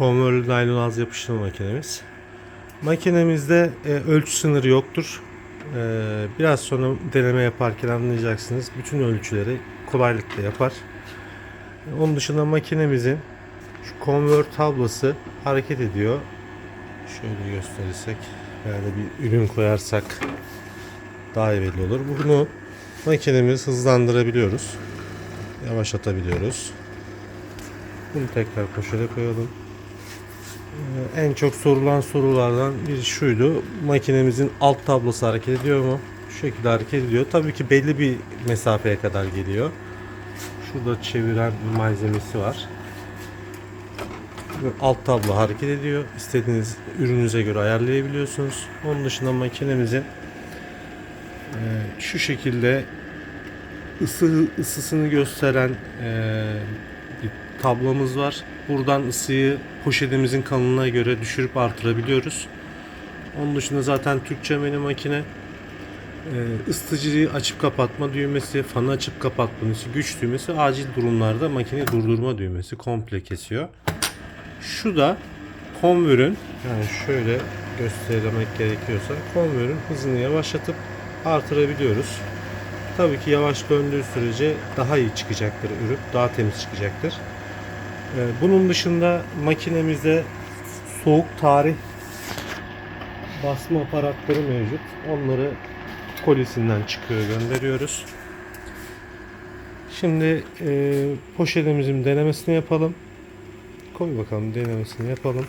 konvörlü naylon az yapıştırma makinemiz. Makinemizde e, ölçü sınırı yoktur. E, biraz sonra deneme yaparken anlayacaksınız. Bütün ölçüleri kolaylıkla yapar. E, Onun dışında makinemizin şu konvör tablası hareket ediyor. Şöyle gösterirsek yani bir ürün koyarsak daha iyi belli olur. Bunu makinemiz hızlandırabiliyoruz. Yavaşlatabiliyoruz. Bunu tekrar poşete koyalım. Ee, En çok sorulan sorulardan biri şuydu. Makinemizin alt tablosu hareket ediyor mu? Şu şekilde hareket ediyor. Tabii ki belli bir mesafeye kadar geliyor. Şurada çeviren malzemesi var. Alt tablo hareket ediyor. İstediğiniz ürününüze göre ayarlayabiliyorsunuz. Onun dışında makinemizin e, şu şekilde ısı ısısını gösteren bir tablomuz var. Buradan ısıyı poşetimizin kalınlığına göre düşürüp artırabiliyoruz. Onun dışında zaten Türkçe menü makine e, ısıtıcıyı açıp kapatma düğmesi, fanı açıp kapatma düğmesi, güç düğmesi, acil durumlarda makineyi durdurma düğmesi komple kesiyor. Şu da konvörün yani şöyle göstermek gerekiyorsa konvörün hızını yavaşlatıp artırabiliyoruz. Tabii ki yavaş döndüğü sürece daha iyi çıkacaktır ürün, daha temiz çıkacaktır. Ee, Bunun dışında makinemizde soğuk tarih basma aparatları mevcut. Onları kolisinden çıkıyor gönderiyoruz. Şimdi e, poşetimizin denemesini yapalım. Koy bakalım denemesini yapalım.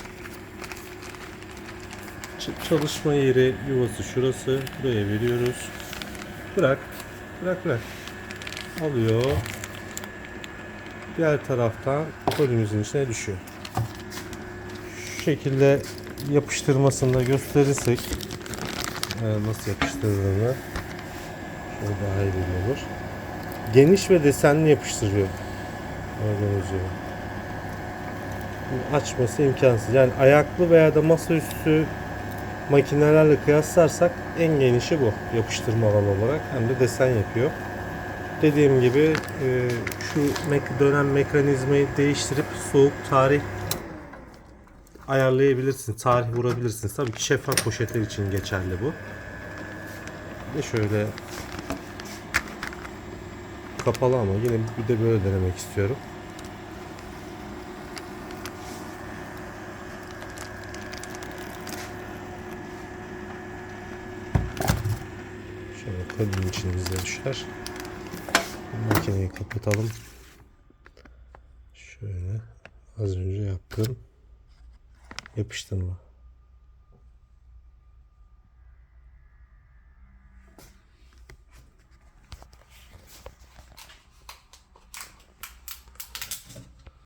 Çalışma yeri yuvası şurası. Buraya veriyoruz. Bırak. Bırak bırak. Alıyor. Diğer taraftan kolimizin içine düşüyor. Şu şekilde yapıştırmasını da gösterirsek e, nasıl yapıştırdığını şöyle daha iyi olur. Geniş ve desenli yapıştırıyor. Gördüğünüz gibi. Açması imkansız. Yani ayaklı veya da masaüstü makinelerle kıyaslarsak en genişi bu yapıştırma alanı olarak hem de desen yapıyor. Dediğim gibi e, şu dönen mekanizmayı değiştirip soğuk tarih ayarlayabilirsiniz. Tarih vurabilirsiniz. Tabii ki şeffaf poşetler için geçerli bu. Ve şöyle kapalı ama yine bir de böyle denemek istiyorum. Şöyle kolinin içine bize düşer. Makineyi kapatalım. Şöyle az önce yaptığım yapıştırma.